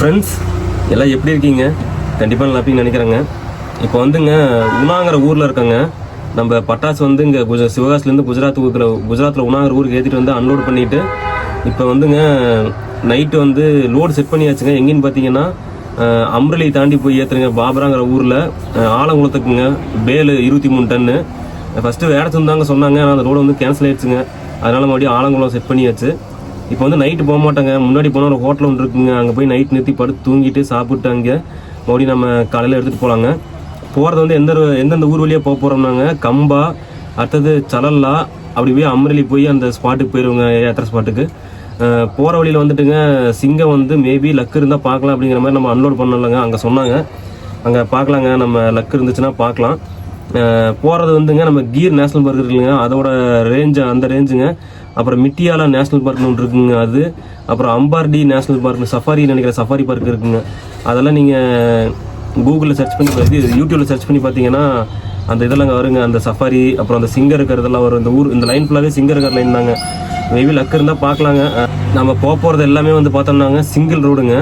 Friends எல்லாம் எப்படி இருக்கீங்க? கண்டிப்பாக நல்லா இருப்பீங்கன்னு நினைக்கிறேங்க. இப்போ வந்துங்க உணாங்கிற ஊரில் இருக்கங்க. நம்ம பட்டாசு வந்து இங்கே குஜ சிவகாசிலேருந்து குஜராத் ஊரில் குஜராத்தில் உணாங்கிற ஊருக்கு ஏற்றிட்டு வந்து அன்லோட் பண்ணிவிட்டு இப்போ வந்துங்க நைட்டு வந்து லோடு செட் பண்ணியாச்சுங்க. எங்கேன்னு பார்த்தீங்கன்னா அம்ரலி தாண்டி போய் ஏற்றுங்க பாபராங்கிற ஊரில். ஆலங்குளத்துக்குங்க பேலு இருபத்தி மூணு டன்னு ஃபஸ்ட்டு வேடத்து தாங்க சொன்னாங்க ஆனால் அந்த ரோடு வந்து கேன்சல் ஆயிடுச்சுங்க. அதனால் மறுபடியும் ஆலங்குளம் செட் பண்ணியாச்சு. இப்போ வந்து நைட்டு போக மாட்டாங்க. முன்னாடி போனால் ஒரு ஹோட்டல் ஒன்று இருக்குங்க. அங்கே போய் நைட் நிறுத்தி படுத்து தூங்கிட்டு சாப்பிட்டு அங்கே மறுபடியும் நம்ம காலையில் எடுத்துகிட்டு போகலாங்க போகிறது வந்து எந்த ஒரு- எந்தெந்த ஊர் வழியாக போக போகிறோம்னாங்க கம்பா அடுத்தது சலல்லா அப்படி போய் அம்ரலி போய் அந்த ஸ்பாட்டுக்கு போயிடுவோங்க யாத்திரை ஸ்பாட்டுக்கு போகிற வழியில் வந்துட்டுங்க சிங்கம் வந்து மேபி லக் இருந்தால் பார்க்கலாம் அப்படிங்கிற மாதிரி நம்ம அன்லோட் பண்ணலங்க. அங்கே சொன்னாங்க. அங்கே பார்க்கலாங்க. நம்ம லக்கு இருந்துச்சுன்னா பார்க்கலாம். போகிறது வந்துங்க நம்ம கீர் நேஷ்னல் பார்க் இருக்குங்க அதோட ரேஞ்சு அந்த ரேஞ்சுங்க அப்புறம் மிட்டியாலா நேஷனல் பார்க்னு ஒன்று இருக்குங்க அது. அப்புறம் அம்பார்டி நேஷனல் பார்க் சஃபாரி நினைக்கிற சஃபாரி பார்க் இருக்குங்க. அதெல்லாம் நீங்கள் கூகுளில் சர்ச் பண்ணி பார்த்து யூடியூப்பில் சர்ச் பண்ணி பார்த்தீங்கன்னா அந்த இதெல்லாம் வருங்க. அந்த சஃபாரி அப்புறம் அந்த சிங்கர் இருக்கிறதெல்லாம் வரும். இந்த ஊர் இந்த லைன் ஃபுல்லாகவே சிங்கர் இருக்கிற லைன் தாங்க. மேபி லக் இருந்தால் பார்க்கலாங்க. நம்ம போக போகிறது எல்லாமே வந்து பார்த்தோம்னாங்க சிங்கிள் ரோடுங்க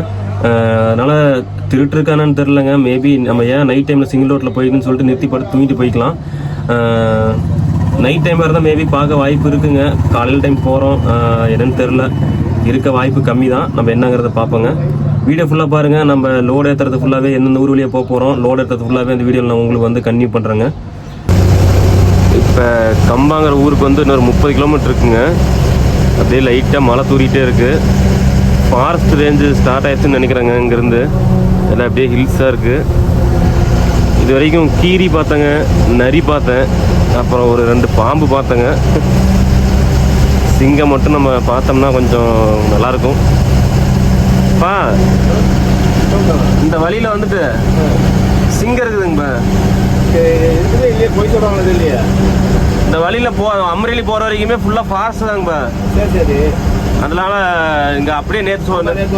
அதனால் திருட்டு இருக்கானான்னு தெரிலங்க மேபி நம்ம ஏன் நைட் டைமில் சிங்கிள் ரோட்டில் போயிடுன்னு சொல்லிட்டு நிறுத்தி படுத்து தூங்கிட்டு போய்க்கலாம். நைட் டைமாக இருந்தால் மேபி பார்க்க வாய்ப்பு இருக்குங்க. காலையில் டைம் போகிறோம் என்னன்னு தெரில இருக்க வாய்ப்பு கம்மி தான் நம்ம என்னங்கிறத பார்ப்போங்க. வீடியோ ஃபுல்லாக பாருங்கள் நம்ம லோடு ஏற்றுறது ஃபுல்லாகவே எந்தெந்த ஊர் வழியாக போக போகிறோம் லோடு ஏற்றுறது ஃபுல்லாகவே அந்த வீடியோவில் நான் உங்களுக்கு வந்து கன்டினியூ பண்ணுறேங்க இப்போ கம்பாங்கிற ஊருக்கு வந்து இன்னொரு முப்பது கிலோமீட்டர் இருக்குங்க. அப்படியே லைட்டாக மழை தூரிகிட்டே இருக்குது ஃபாரஸ்ட் ரேஞ்சு ஸ்டார்ட் ஆயிடுச்சுன்னு நினைக்கிறேங்க இங்கேருந்து. எல்லாம் அப்படியே ஹில்ஸாக இருக்குது இது வரைக்கும் கீரி பார்த்தேங்க. நரி பார்த்தேன். அப்புறம் ஒரு ரெண்டு பாம்பு பார்த்தேங்க. சிங்கம் மட்டும் நம்ம பார்த்தோம்னா கொஞ்சம் நல்லாயிருக்கும். பா இந்த வழியில் வந்துட்டு சிங்கம் இருக்குதுங்கப்பா இருக்குது இல்லையே போய் சொல்கிறாங்களது இல்லையா இந்த வழியில் போ அம்ரேலி போகிற வரைக்குமே ஃபுல்லாக ஃபாரஸ்ட் தாங்கப்பா சரி சரி. அதனால இங்கே அப்படியே நேற்று சொன்னேன்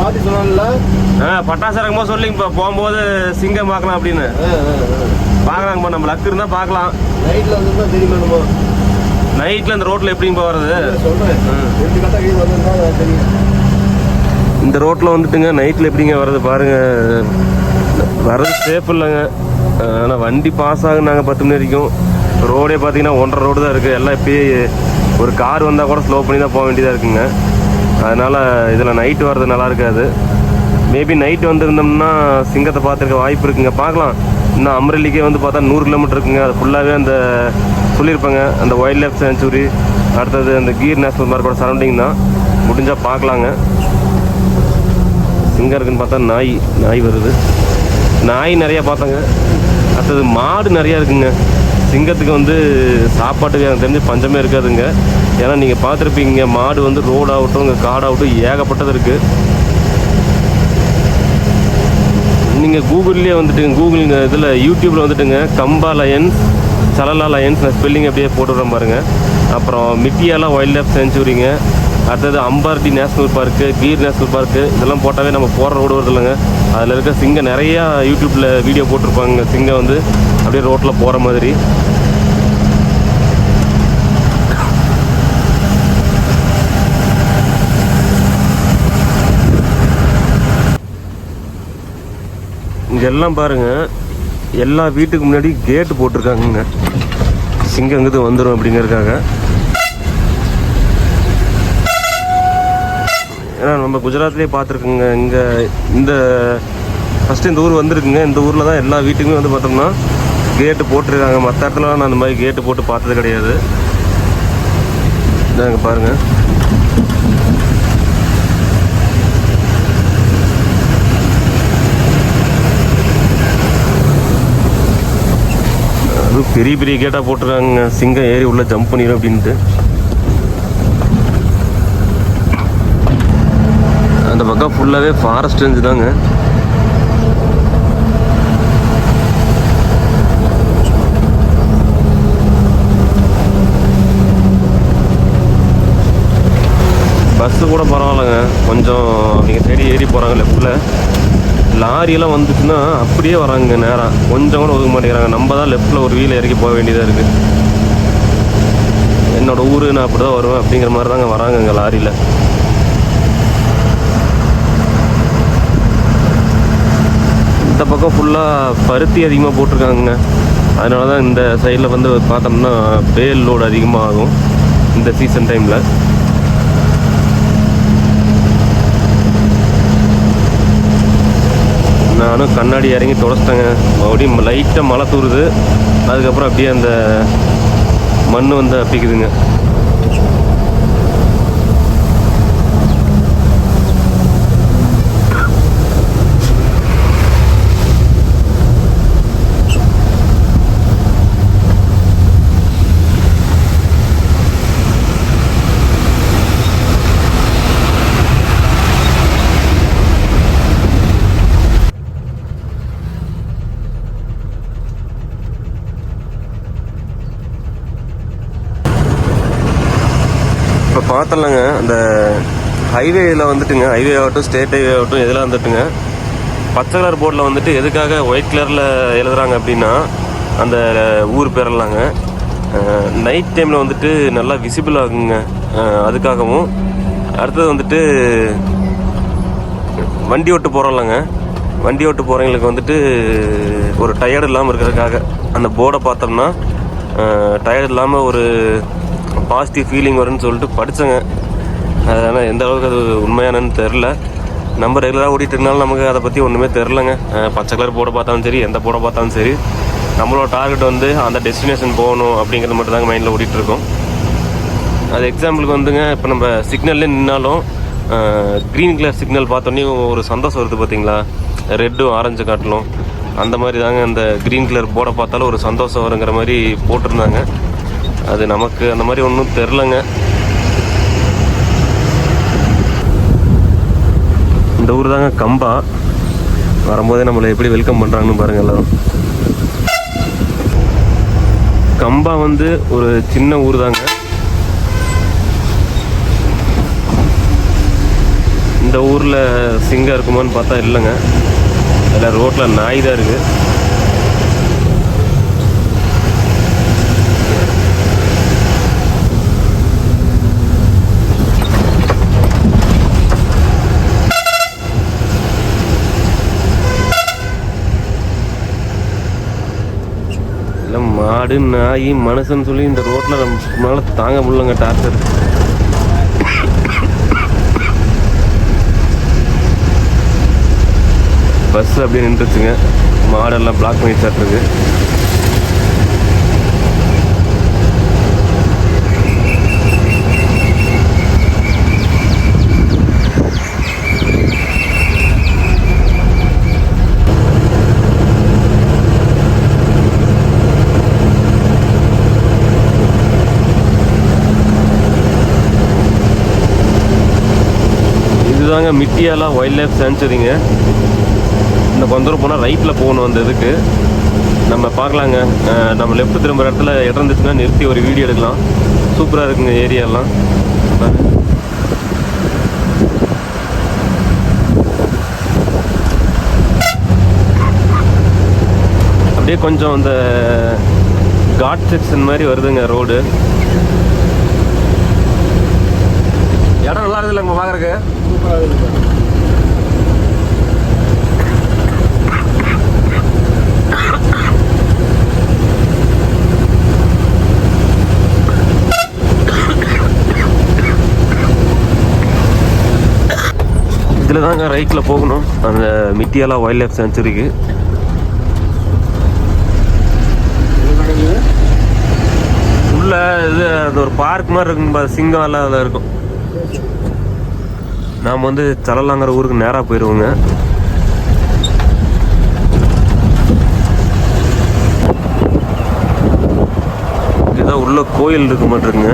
பாத்தி சொன்னான்ல ஆ பட்டாசு இறங்கும்போது சொல்லிங்கப்பா போகும்போது சிங்கம் பார்க்கலாம் அப்படின்னு. பார்க்கலாங்கப்பா நம்ம லக்கு இருந்தால் பார்க்கலாம். நைட்டில் வந்து தெரியும் என்னமோ நைட்டில் இந்த ரோட்டில் எப்படிங்கப்பா வருது இந்த ரோட்டில் வந்துட்டுங்க நைட்டில் எப்படிங்க வர்றது பாருங்க. வர்றது சேஃப் இல்லைங்க. ஆனால் வண்டி பாஸ் ஆகுனாங்க பத்து மணி வரைக்கும். ரோடே பார்த்தீங்கன்னா ஒன்றரை ரோடு தான் இருக்குது எல்லாம் இப்பயே ஒரு கார் வந்தால் கூட ஸ்லோ பண்ணி தான் போக வேண்டியதாக இருக்குங்க. அதனால் இதில் நைட்டு வர்றது நல்லா இருக்காது. மேபி நைட்டு வந்திருந்தோம்னா சிங்கத்தை பார்த்துருக்க வாய்ப்பு இருக்குங்க. பார்க்கலாம். இன்னும் அம்ரலிக்கே வந்து பார்த்தா நூறு கிலோமீட்டர் இருக்குங்க. அது ஃபுல்லாகவே அந்த சொல்லியிருப்பாங்க. அந்த ஒயில்ட் லைஃப் சேஞ்சுரி அடுத்தது அந்த கீர் நேஷனல் பார்க்கோட சரௌண்டிங் தான். முடிஞ்சால் பார்க்கலாங்க. சிங்கம் இருக்குன்னு பார்த்தா நாய் நாய் வருது. நாய் நிறையா பார்த்தாங்க. அடுத்தது மாடு நிறையா இருக்குங்க. சிங்கத்துக்கு வந்து சாப்பாட்டுக்கு எனக்கு தெரிஞ்சு பஞ்சமே இருக்காதுங்க. ஏன்னா நீங்கள் பார்த்துருப்பீங்க மாடு வந்து ரோடாகட்டும் இங்கே காடாகட்டும் ஏகப்பட்டது இருக்குது நீங்கள் கூகுள்லேயே வந்துட்டுங்க கூகுள் இதில் யூடியூப்பில் வந்துட்டுங்க கம்பா லயன்ஸ் சலலா லயன்ஸ் நான் ஸ்பெல்லிங் அப்படியே போட்டுடுறேன் பாருங்க. அப்புறம் மிட்டியாலா வைல்ட் லைஃப் செஞ்சுரிங்க அடுத்தது Ambardi national park Gir national park இதெல்லாம் போட்டாவே நம்ம போகிற ரோடு வருது இல்லைங்க. அதில் இருக்க சிங்கம் நிறையா யூடியூப்பில் வீடியோ போட்டிருப்பாங்க சிங்கம் வந்து அப்படியே ரோட்டில் போகிற மாதிரி. இதெல்லாம் பாருங்க. எல்லா வீட்டுக்கு முன்னாடி கேட்டு போட்டிருக்காங்கங்க. சிங்கம் இங்கிட்டு வந்துடும் அப்படிங்கிறதுக்காக. ஏன்னா நம்ம குஜராத்லேயே பார்த்துருக்குங்க. இங்கே இந்த ஃபஸ்ட்டு இந்த ஊர் வந்திருக்குங்க. இந்த ஊரில் தான் எல்லா வீட்டுக்குமே வந்து பார்த்தோம்னா கேட்டு போட்டிருக்காங்க. மற்ற இடத்துலலாம் நான் அந்த மாதிரி கேட்டு போட்டு பார்த்தது கிடையாது. இதாங்க பாருங்கள் பெரிய பெரிய கேட்டாக போட்டுருக்காங்க. சிங்கம் ஏறி உள்ள ஜம்ப் பண்ணிடும் அப்படின்ட்டு. அந்த பக்கம் ஃபுல்லாகவே ஃபாரஸ்ட் ரேஞ்சு தாங்க. பஸ்ஸு கூட பரவாயில்லைங்க. கொஞ்சம் நீங்கள் தேடி ஏறி போகிறாங்க லெஃப்டில் லாரியெல்லாம் வந்துச்சுன்னா அப்படியே வராங்க நேரம் கொஞ்சம் கூட ஒதுக்க மாட்டேங்கிறாங்க. நம்ம தான் லெஃப்ட்டில் ஒரு வீல் இறக்கி போக வேண்டியதாக இருக்குது என்னோடய ஊர் நான் அப்படி தான் வருவேன் அப்படிங்கிற மாதிரி தாங்க வராங்க இங்கே லாரியில். இந்த பக்கம் ஃபுல்லாக பருத்தி அதிகமாக போட்டிருக்காங்க அதனால தான் இந்த சைடில் வந்து பார்த்தோம்னா வேல் லோடு அதிகமாக ஆகும் இந்த சீசன் டைமில் நானும் கண்ணாடி இறங்கி தொடச்சிட்டேங்க. மறுபடியும் லைட்டாக மழை தூருது. அதுக்கப்புறம் அப்படியே அந்த மண் வந்து அப்பிக்குதுங்க. மட்டும் இல்லைங்க அந்த ஹைவேயில் வந்துட்டுங்க. ஹைவே ஆகட்டும் ஸ்டேட் ஹைவே ஆகட்டும் எதில் வந்துட்டுங்க. பச்சை கலர் போர்டில் வந்துட்டு எதுக்காக ஒயிட் கலரில் எழுதுகிறாங்க அப்படின்னா அந்த ஊர் பேரெல்லாங்க. நைட் டைமில் வந்துட்டு நல்லா விசிபிள் ஆகுங்க. அதுக்காகவும். அடுத்தது வந்துட்டு வண்டி ஓட்டு போகிறோம்லங்க வண்டி ஓட்டு போகிறவங்களுக்கு வந்துட்டு ஒரு டயர்டு இல்லாமல் இருக்கிறதுக்காக அந்த போர்டை பார்த்தோம்னா டயர்டு இல்லாமல் ஒரு பாசிட்டிவ் ஃபீலிங் வரும்னு சொல்லிட்டு படித்தேங்க அதனால் எந்த அளவுக்கு அது உண்மையானன்னு தெரில நம்ம ரெகுலராக ஓடிட்டு இருந்தாலும் நமக்கு அதை பற்றி ஒன்றுமே தெரிலங்க பச்சை கலர் போட பார்த்தாலும் சரி எந்த போட பார்த்தாலும் சரி நம்மளோட டார்கெட் வந்து அந்த டெஸ்டினேஷன் போகணும் அப்படிங்கிறது மட்டும் தாங்க மைண்டில் ஓடிட்டுருக்கோம் அது எக்ஸாம்பிளுக்கு வந்துங்க இப்போ நம்ம சிக்னல்லே நின்னாலும் க்ரீன் கலர் சிக்னல் பார்த்தோன்னே ஒரு சந்தோஷம் வருது பார்த்தீங்களா ரெட்டும் ஆரஞ்சு காட்டலும். அந்த மாதிரி தாங்க அந்த க்ரீன் கலர் போர்டை பார்த்தாலும் ஒரு சந்தோஷம் வருங்கிற மாதிரி போட்டிருந்தாங்க. அது நமக்கு அந்த மாதிரி ஒன்றும் தெரிலங்க இந்த ஊர் தாங்க கம்பா. வரும்போதே நம்மளை எப்படி வெல்கம் பண்ணுறாங்கன்னு பாருங்க எல்லாரும். கம்பா வந்து ஒரு சின்ன ஊர் தாங்க. இந்த ஊரில் சிங்கம் இருக்குமான்னு பார்த்தா இல்லைங்க. அதில் ரோட்டில் நாய் தான் இருக்குது இல்லை மாடு நாய் மனுஷன் சொல்லி இந்த ரோட்டில் நம்மளால தாங்க முடியலங்க டார்ச்சர் பஸ் அப்படியே நின்றுச்சுங்க. மாடெல்லாம் பிளாக் பண்ணி சாட்டிருக்கு இதுதாங்க மிட்டியாலா வைல்ட் லைஃப் சேன்ச்சுரிங்க இந்த கொஞ்ச தூரம் போனால் ரைட்டில் போகணும் அந்த இதுக்கு. நம்ம பார்க்கலாங்க. நம்ம லெஃப்ட் திரும்புகிற இடத்துல இடம் இருந்துச்சுன்னா நிறுத்தி ஒரு வீடியோ எடுக்கலாம். சூப்பராக இருக்குங்க ஏரியாலாம். அப்படியே கொஞ்சம் அந்த காட் செக்ஷன் மாதிரி வருதுங்க ரோடு இடம் நல்லா இருக்குதுல்ல நம்ம பார்க்குறக்கு சூப்பராக இதில் தாங்க ரைட்டில் போகணும். அந்த மிட்டியாலா வைல்ட் லைஃப் சேஞ்சுரிக்கு உள்ள இது அது ஒரு பார்க் மாதிரி இருக்கும் சிங்கம் எல்லாம் அதில் இருக்கும். நாம் வந்து தலலாங்கிற ஊருக்கு நேராக போயிடுவோங்க இதுதான் உள்ள கோயில் இருக்க மாட்டிருக்குங்க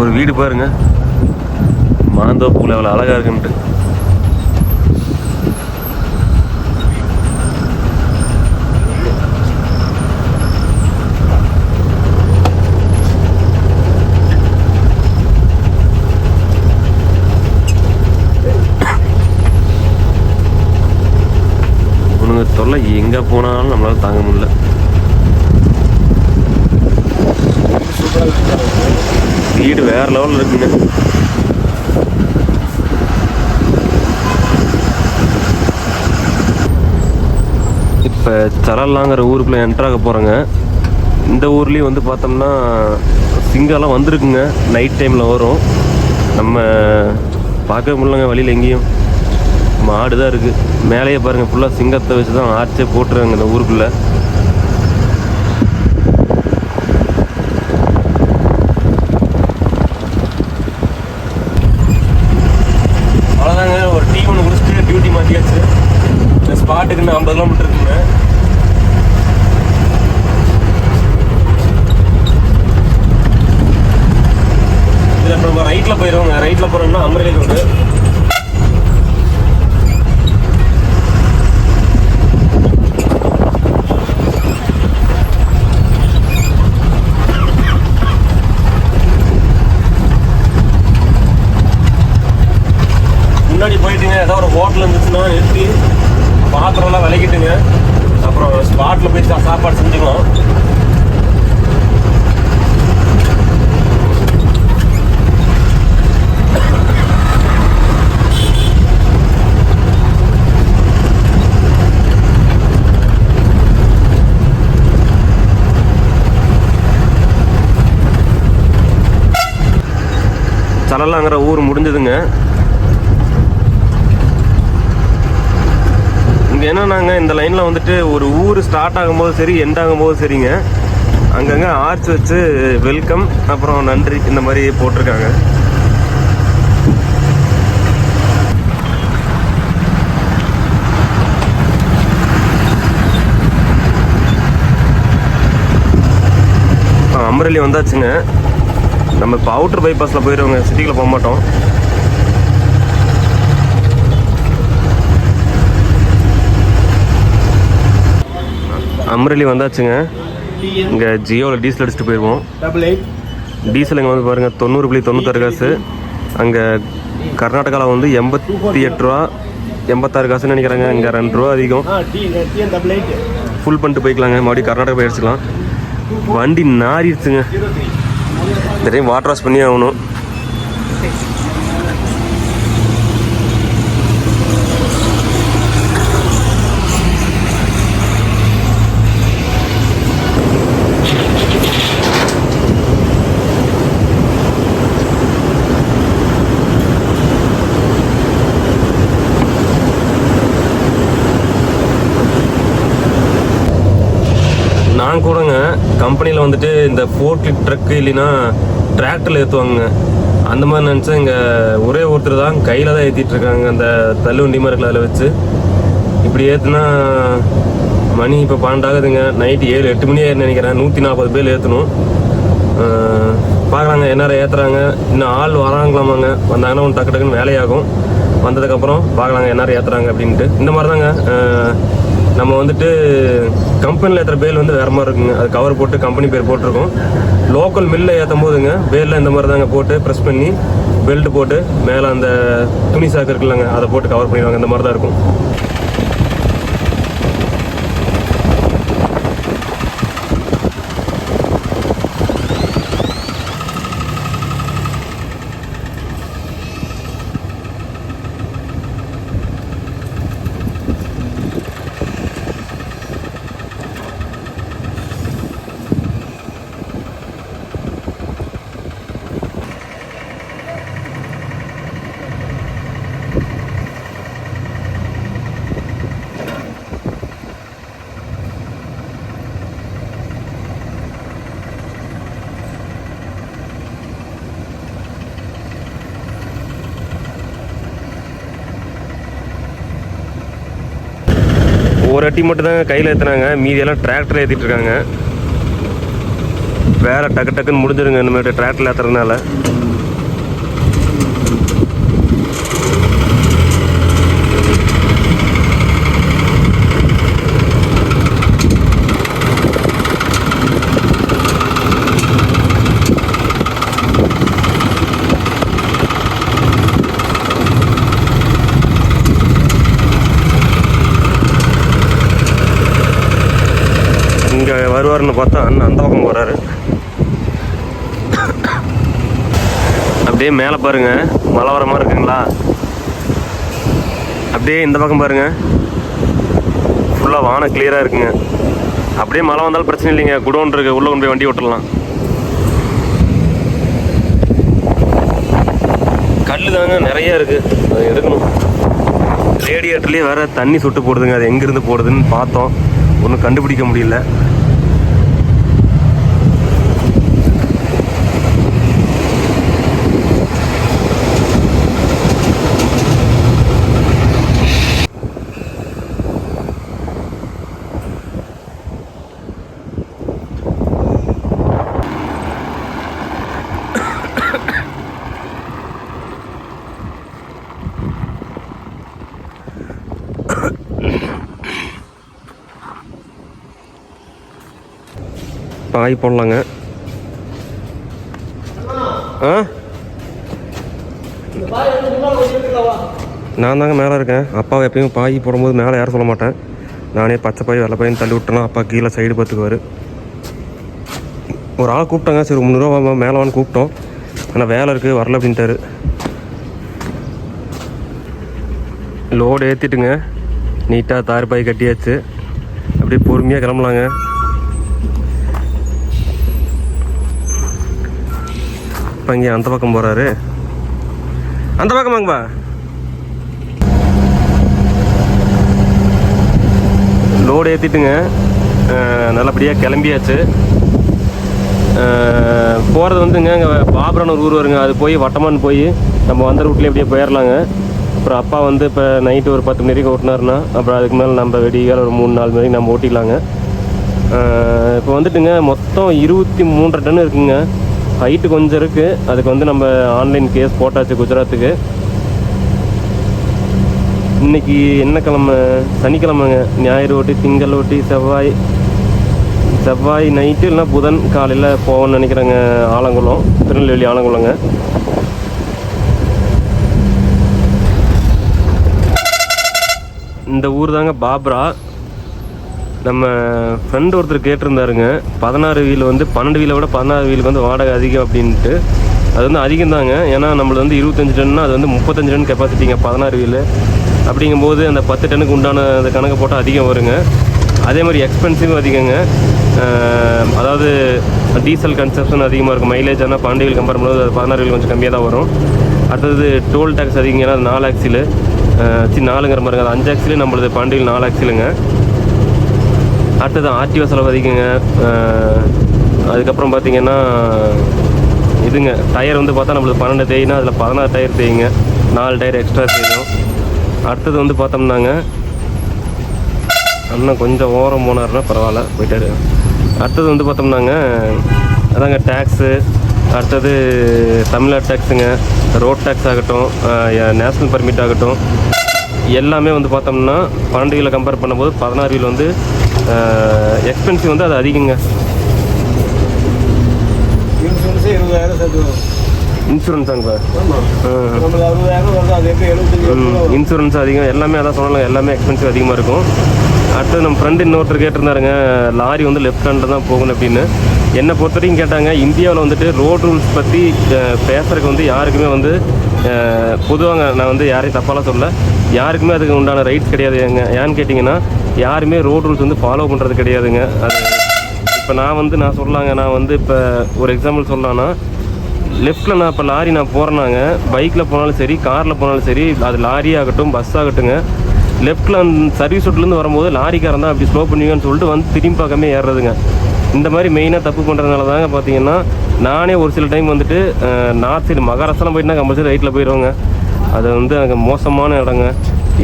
ஒரு வீடு பாருங்க. மாந்தோப்புல அவ்வளோ அழகாக இருக்குன்ட்டு. தெரில எங்கே போனாலும் நம்மளால் தாங்க முடியல. வீடு வேறு லெவலில் இருக்குங்க. இப்போ சரல்லாங்கிற ஊருக்குள்ளே என்ட்ராக போகிறேங்க இந்த ஊர்லேயும் வந்து பார்த்தோம்னா சிங்காலாம் வந்திருக்குங்க. நைட் டைமில் வரும். நம்ம பார்க்க முடியலங்க வழியில் எங்கேயும். மாடு தான் இருக்குது மேலேயே பாருங்கள் ஃபுல்லாக சிங்கத்தை வச்சு தான் ஆர்ச்சே போட்டுருக்காங்க இந்த ஊருக்குள்ளே அவ்வளோதாங்க ஒரு டீ ஒன்று குடிச்சிட்டு டியூட்டி மாற்றியாச்சு இந்த ஸ்பாட்டுக்கு இன்னும் ஐம்பது கிலோமீட்டர் இருக்குங்க இதில் இப்போ நம்ம ரைட்டில் போயிடுவோங்க ரைட்டில் போகிறோம்னா அமரேலி ரோடு முன்னாடி போயிட்டுங்க ஏதோ ஒரு ஹோட்டல் இருந்துச்சுன்னா நிறுத்தி பாத்திரம்லாம் விளக்கிட்டுங்க அப்புறம் ஸ்பாட்டில் போய் சா- சாப்பாடு செஞ்சுக்கலாம் சலலாங்கிற ஊர் முடிஞ்சதுங்க இங்கே நாங்கள் இந்த லைனில் வந்துட்டு ஒரு ஊர் ஸ்டார்ட் ஆகும்போது சரி எண்ட் ஆகும்போது சரிங்க. அங்கங்கே ஆர்ச் வச்சு வெல்கம் அப்புறம் நன்றி இந்த மாதிரி போட்டிருக்காங்க. அமரலி வந்தாச்சுங்க. நம்ம இப்போ அவுட்டர் பைபாஸில் போயிடுவோங்க சிட்டிக்குள்ளே போக மாட்டோம். அமரலி வந்தாச்சுங்க. இங்கே ஜியோவில் டீசல் அடிச்சுட்டு போயிடுவோம் டீசல் இங்கே வந்து பாருங்கள் தொண்ணூறு புள்ளி தொண்ணூத்தாறு காசு. அங்கே கர்நாடகாவில் வந்து எண்பத்தி எட்டு ரூபா எண்பத்தாறு காசுன்னு நினைக்கிறாங்க. இங்கே ரெண்டு ரூபா அதிகம். ஃபுல் பண்ணிட்டு போய்க்கலாங்க. மறுபடியும் கர்நாடகா போய் அடிச்சுக்கலாம். வண்டி நாரிடுச்சுங்க இந்த டைம் வாட்டர் வாஷ் பண்ணி ஆகணும். நான் கூடங்க கம்பெனியில் வந்துட்டு இந்த ஃபோர்ட் ட்ரக்கு இல்லைன்னா டிராக்டரில் ஏற்றுவாங்க அந்த மாதிரி நினச்சா இங்கே ஒரே ஒருத்தர் தான் கையில் தான் ஏற்றிட்டு இருக்காங்க அந்த தள்ளுவண்டி மாதிரி அதில் வச்சு. இப்படி ஏற்றுனா மணி இப்போ பன்னெண்டாகுதுங்க. நைட்டு ஏழு எட்டு மணி ஆயிருன்னு நினைக்கிறேன். நூற்றி நாற்பது பேர் ஏற்றணும் பார்க்குறாங்க என்ன ஏற்றுறாங்க இன்னும் ஆள் வராங்களாமாங்க. வந்தாங்கன்னா ஒன்று டக்கு டக்குன்னு வேலையாகும். வந்ததுக்கப்புறம் பார்க்கலாங்க என்ன ஏற்றுறாங்க அப்படின்ட்டு. இந்த மாதிரி தாங்க நம்ம வந்துட்டு கம்பெனியில் ஏற்றுற பேல் வந்து வேறு மாதிரி இருக்குங்க. அது கவர் போட்டு கம்பெனி பேர் போட்டிருக்கோம். லோக்கல் மில்லில் ஏற்றும் போதுங்க. பேலில் இந்த மாதிரி தாங்க போட்டு ப்ரெஸ் பண்ணி பெல்ட் போட்டு மேலே அந்த துணி சாக்கு இருக்குல்லங்க அதை போட்டு கவர் பண்ணிடுவாங்க. இந்த மாதிரி தான் இருக்கும். ஒரு அட்டி மட்டும் தாங்க கையில் ஏற்றுனாங்க மீதியெல்லாம் டிராக்டர் ஏற்றிட்டு இருக்காங்க. வேலை டக்கு டக்குன்னு முடிஞ்சிருங்க. இனிமேட்டு டிராக்டர் ஏற்றுறதுனால இங்கே வருவாருன்னு பார்த்தா அண்ணன் அந்த பக்கம் போகிறாரு அப்படியே மேலே பாருங்க. மழை வர மாதிரி இருக்குங்களா? அப்படியே இந்த பக்கம் பாருங்க. ஃபுல்லாக வானம் கிளியராக இருக்குங்க. அப்படியே மழை வந்தாலும் பிரச்சனை இல்லைங்க. குடோன் இருக்குது உள்ளே கொண்டு போய் வண்டி ஓட்டலாம். கல் தாங்க நிறைய இருக்குது அது எடுக்கணும். ரேடியேட்டர்லேயே வேறு தண்ணி சுட்டு போடுதுங்க. அது எங்கேருந்து போடுதுன்னு பார்த்தோம். ஒன்றும் கண்டுபிடிக்க முடியல. பாய் போடலாங்க. ஆ? நான் தாங்க மேலே இருக்கேன். அப்பாவை எப்பயும் பாய் போடும்போது மேலே யாரும் சொல்ல மாட்டேன். நானே பச்சை பாய் வெள்ளை பாயின்னு தள்ளி விட்டேன்னா அப்பா கீழே சைடு பார்த்துக்குவார். ஒரு ஆள் கூப்பிட்டாங்க. சரி முந்நூறுரூவா மேலே வான்னு கூப்பிட்டோம். ஆனால் வேலை இருக்குது வரல அப்படின்ட்டாரு. லோடு ஏற்றிட்டுங்க நீட்டாக தார் பாய் கட்டியாச்சு. அப்படியே பொறுமையாக கிளம்பலாங்க. இப்போ இங்கே அந்த பக்கம் போகிறாரு அந்த பக்கம் வாங்கப்பா. லோடு ஏற்றிட்டுங்க நல்லபடியாக கிளம்பியாச்சு. போகிறது வந்துங்க இங்கே பாபுரான ஒரு ஊர் வருங்க. அது போய் வட்டமான் போய் நம்ம வந்த ரூட்லேயே அப்படியே போயிடலாங்க அப்புறம் அப்பா வந்து இப்போ நைட்டு ஒரு பத்து மணி வரைக்கும் ஓட்டினாருன்னா அப்புறம் அதுக்கு மேலே நம்ம வெடிகால் ஒரு மூணு நாலு மணி வரைக்கும் நம்ம ஓட்டிக்கலாங்க இப்போ வந்துட்டுங்க மொத்தம் இருபத்தி மூன்றரை டன் இருக்குங்க. ஹைட்டு கொஞ்சம் இருக்குது அதுக்கு வந்து நம்ம ஆன்லைன் கேஸ் போட்டாச்சு குஜராத்துக்கு. இன்னைக்கு என்ன கிழமை? சனிக்கிழமைங்க ஞாயிறு ஓட்டி திங்கள் ஓட்டி செவ்வாய் செவ்வாய் நைட்டு இல்லைனா புதன் காலையில் போவோம்னு நினைக்கிறேங்க ஆலங்குளம் திருநெல்வேலி ஆலங்குளங்க. இந்த ஊர் தாங்க பாப்ரா. நம்ம ஃப்ரெண்டு ஒருத்தர் கேட்டிருந்தாருங்க. பதினாறு வீல் வந்து பன்னெண்டு வீலை விட பதினாறு வீலுக்கு வந்து வாடகை அதிகம் அப்படின்ட்டு. அது வந்து அதிகம் தாங்க ஏன்னா நம்மளது வந்து இருபத்தஞ்சு டன்னா அது வந்து முப்பத்தஞ்சு டன் கெப்பாசிட்டிங்க பதினாறு வீல். அப்படிங்கும்போது அந்த பத்து டன்னுக்கு உண்டான அந்த கணக்கு போட்டால் அதிகம் வருங்க. அதே மாதிரி எக்ஸ்பென்சிவும் அதிகங்க. அதாவது டீசல் கன்சப்ஷன் அதிகமாக இருக்கும். மைலேஜ் ஆனால் பன்னெண்டு வீல் கம்பேர் பண்ணும்போது அது பதினாறு வீல் கொஞ்சம் கம்மியாக தான் வரும். அடுத்தது டோல் டேக்ஸ் அதிகம் ஏன்னா அது நாலு ஆக்சிலு சி நாலுங்கிற மாதிரிங்க அது அஞ்சு ஆக்சிலு நம்மளது பன்னெண்டு வீல் நாலு ஆக்சிலுங்க அடுத்தது ஆர்டிஓ செலவு அதிகங்க. அதுக்கப்புறம் பார்த்தீங்கன்னா இதுங்க டயர் வந்து பார்த்தா நம்மளுக்கு பன்னெண்டு தேய்னா அதில் பதினாறு டயர் தேய்ங்க. நாலு டயர் எக்ஸ்ட்ரா தேயும். அடுத்தது வந்து பார்த்தோம்னாங்க அண்ணன் கொஞ்சம் ஓரம் போனார்னா பரவாயில்ல போயிட்டாரு. அடுத்தது வந்து பார்த்தோம்னாங்க அதாங்க டேக்ஸு அடுத்தது தமிழ்நாடு டேக்ஸுங்க ரோட் டேக்ஸ் ஆகட்டும் நேஷ்னல் பர்மிட் ஆகட்டும் எல்லாமே வந்து பார்த்தோம்னா பன்னெண்டு வீலை கம்பேர் பண்ணும்போது பதினாறு வீல் வந்து எக்ஸ்பென்சிவ் வந்து அது அதிகங்க. இன்சூரன்ஸே இருபதாயிரம் சேர்த்து இன்சூரன்ஸாங்க ம், இன்சூரன்ஸ் அதிகம். எல்லாமே அதான் சொன்னாங்க. எல்லாமே எக்ஸ்பென்சிவ் அதிகமாக இருக்கும். அடுத்து நம்ம ஃப்ரெண்டு இன்னொருத்தர் கேட்டிருந்தாருங்க. லாரி வந்து லெஃப்ட் ஹேண்டில் தான் போகணும் அப்படின்னு. என்னை பொறுத்த வரைக்கும் கேட்டாங்க இந்தியாவில் வந்துட்டு ரோட் ரூல்ஸ் பற்றி பேசுறதுக்கு வந்து யாருக்குமே வந்து பொதுவாங்க நான் வந்து யாரையும் தப்பாலாம் சொல்ல யாருக்குமே அதுக்கு உண்டான ரைட்ஸ் கிடையாது எங்க ஏன்னு கேட்டிங்கன்னா யாருமே ரோட் ரூல்ஸ் வந்து ஃபாலோ பண்ணுறது கிடையாதுங்க. அது இப்போ நான் வந்து நான் சொல்லலாங்க நான் வந்து இப்போ ஒரு எக்ஸாம்பிள் சொல்லலான்னா லெஃப்ட்டில் நான் இப்போ லாரி நான் போகிறேனாங்க பைக்கில் போனாலும் சரி காரில் போனாலும் சரி அது லாரி ஆகட்டும் பஸ் ஆகட்டுங்க. லெஃப்ட்டில் சர்வீஸ் ரோட்லேருந்து வரும்போது லாரிக்காரன் தான் அப்படி ஸ்லோ பண்ணுவீங்கன்னு சொல்லிட்டு வந்து திரும்பி பார்க்காம ஏறுறதுங்க. இந்த மாதிரி மெயினாக தப்பு பண்ணுறதுனால தாங்க பார்த்தீங்கன்னா நானே ஒரு சில டைம் வந்துட்டு நார்த் சைடு மகாராஷ்டிரம் போயிட்டுனா கம்பல்சரி ரைட்டில் போயிடுவாங்க அது வந்து எனக்கு மோசமான இடங்க.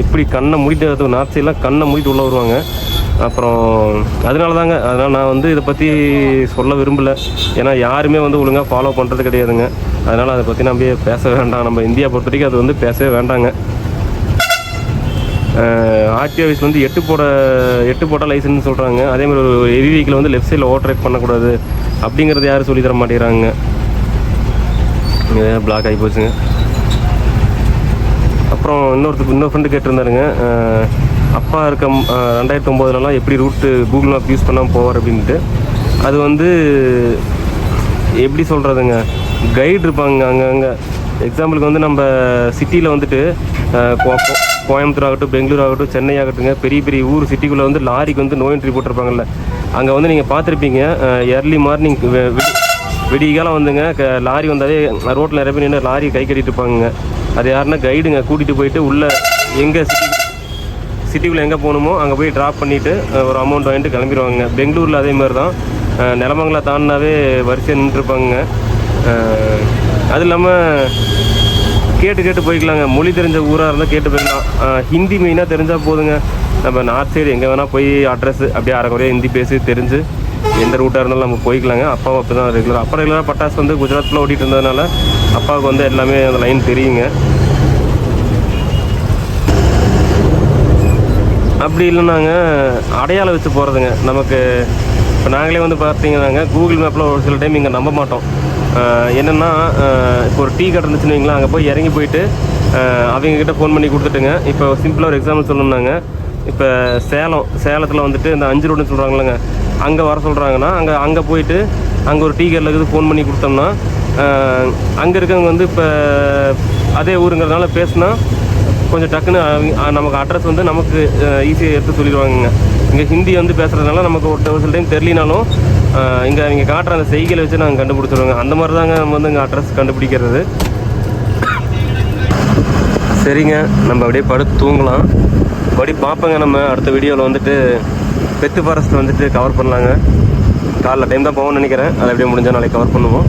இப்படி கண்ணை முடிட்டு நார்த் சைட்லாம் கண்ணை முடிட்டு உள்ளே வருவாங்க. அப்புறம் அதனால தாங்க அதனால் நான் வந்து இதை பற்றி சொல்ல விரும்பலை. ஏன்னா யாருமே வந்து ஒழுங்காக ஃபாலோ பண்ணுறது கிடையாதுங்க. அதனால் அதை பற்றி நம்ம பேச வேண்டாம். நம்ம இந்தியா பொறுத்த வரைக்கும் அது வந்து பேசவே வேண்டாங்க. ஆர்டி ஆஃபீஸ் வந்து எட்டு போட எட்டு போட்டால் லைசன்ஸ் சொல்கிறாங்க அதே மாதிரி ஒரு ஹெவி வெஹிக்கிள் வந்து லெஃப்ட் சைடில் ஓவர் பண்ணக்கூடாது. அப்படிங்கிறது யாரும் சொல்லி தர மாட்டேங்கிறாங்க. பிளாக் ஆகி போச்சுங்க. அப்புறம் இன்னொருத்தர் இன்னொரு ஃப்ரெண்டு கேட்டிருந்தாருங்க. அப்பா இருக்க ரெண்டாயிரத்தி ஒம்போதுலலாம் எப்படி ரூட்டு கூகுள் மேப் யூஸ் பண்ணாமல் போவார் அப்படின்ட்டு. அது வந்து எப்படி சொல்கிறதுங்க கைடு இருப்பாங்க அங்கங்கே எக்ஸாம்பிளுக்கு வந்து நம்ம சிட்டியில் வந்துட்டு அஹ், கோயம்புத்தூர் ஆகட்டும் பெங்களூர் ஆகட்டும் சென்னை ஆகட்டும் பெரிய பெரிய ஊர் சிட்டிக்குள்ளே வந்து லாரிக்கு வந்து நோய் என்ட்ரி போட்டிருப்பாங்கல்ல. அங்கே வந்து நீங்கள் பார்த்துருப்பீங்க எர்லி மார்னிங் விடிகாலம் வந்துங்க க- லாரி வந்தாலே ரோட்டில் நிறைய பேர் நின்று லாரி கை கட்டிட்டு இருப்பாங்க அது யாருன்னா கைடுங்க கூட்டிகிட்டு போயிட்டு உள்ளே எங்கே சிட்டி சிட்டிக்குள்ளே எங்கே போகணுமோ அங்கே போய் ட்ராப் பண்ணிவிட்டு ஒரு அமௌண்ட் வாங்கிட்டு கிளம்பிடுவாங்க பெங்களூரில் அதே மாதிரி தான் அஹ், நிலமங்கலம் தாண்டினாவே வரிசையாக நின்றுருப்பாங்க அது இல்லாமல் கேட்டு கேட்டு போய்க்கலாங்க. மொழி தெரிஞ்ச ஊராக இருந்தால் கேட்டு போய்க்கலாம். ஹிந்தி மெயினாக தெரிஞ்சால் போதுங்க. நம்ம நார்த் சைடு எங்கே வேணால் போய் அட்ரஸ் அப்படியே அரைக்குறையாக ஹிந்தி பேசி தெரிஞ்சு எந்த ரூட்டாக இருந்தாலும் நம்ம போய்க்கலாங்க. அப்பாவும் அப்படி தான் ரெகுலர் அப்பா ரெகுலராக பட்டாசு வந்து குஜராத்தில் ஓட்டிகிட்டு இருந்ததுனால அப்பாவுக்கு வந்து எல்லாமே அந்த லைன் தெரியுங்க. அப்படி இல்லைனாங்க அடையாளம் வச்சு போகிறதுங்க நமக்கு இப்போ நாங்களே வந்து பார்த்தீங்கன்னாங்க கூகுள் மேப்பில் ஒரு சில டைம் இங்கே நம்ப மாட்டோம். என்னென்னா இப்போ ஒரு டீ கடை இருந்துச்சுன்னு வைங்களேன் அங்கே போய் இறங்கி போயிட்டு அவங்கக்கிட்ட ஃபோன் பண்ணி கொடுத்துட்டுங்க. இப்போ சிம்பிளாக ஒரு எக்ஸாம்பிள் சொல்லணும்னாங்க. இப்போ சேலம் சேலத்தில் வந்துட்டு இந்த அஞ்சு ரோடுன்னு சொல்கிறாங்களேங்க அங்கே வர சொல்கிறாங்கன்னா அங்கே அங்கே போயிட்டு அங்கே ஒரு டீ கடையில் இருக்குது ஃபோன் பண்ணி கொடுத்தோம்னா அங்கே இருக்கவங்க வந்து இப்போ அதே ஊருங்கிறதுனால பேசுனா கொஞ்சம் டக்குன்னு அவங்க- நமக்கு அட்ரஸ் வந்து நமக்கு ஈஸியாக எடுத்து சொல்லிடுவாங்கங்க. இங்கே ஹிந்தி வந்து பேசுகிறதுனால நமக்கு ஒரு ஒரு சில டைம் தெரியலனாலும் இங்கே நீங்கள் காட்டுற அந்த செய்கையில் வச்சு நாங்கள் கண்டுபிடிச்சிடுவோங்க அந்த மாதிரி தாங்க நம்ம வந்து இங்கே அட்ரஸ் கண்டுபிடிக்கிறது. சரிங்க நம்ம அப்படியே படுத்து தூங்கலாம். படி பார்ப்போங்க நம்ம அடுத்த வீடியோவில் வந்துட்டு பெத்து ஃபாரஸ்ட் வந்துட்டு கவர் பண்ணலாங்க. காலைல டைம் தான் போவோம்னு நினைக்கிறேன். அதை அப்படியே முடிஞ்சால் நாளைக்கு கவர் பண்ணுவோம்.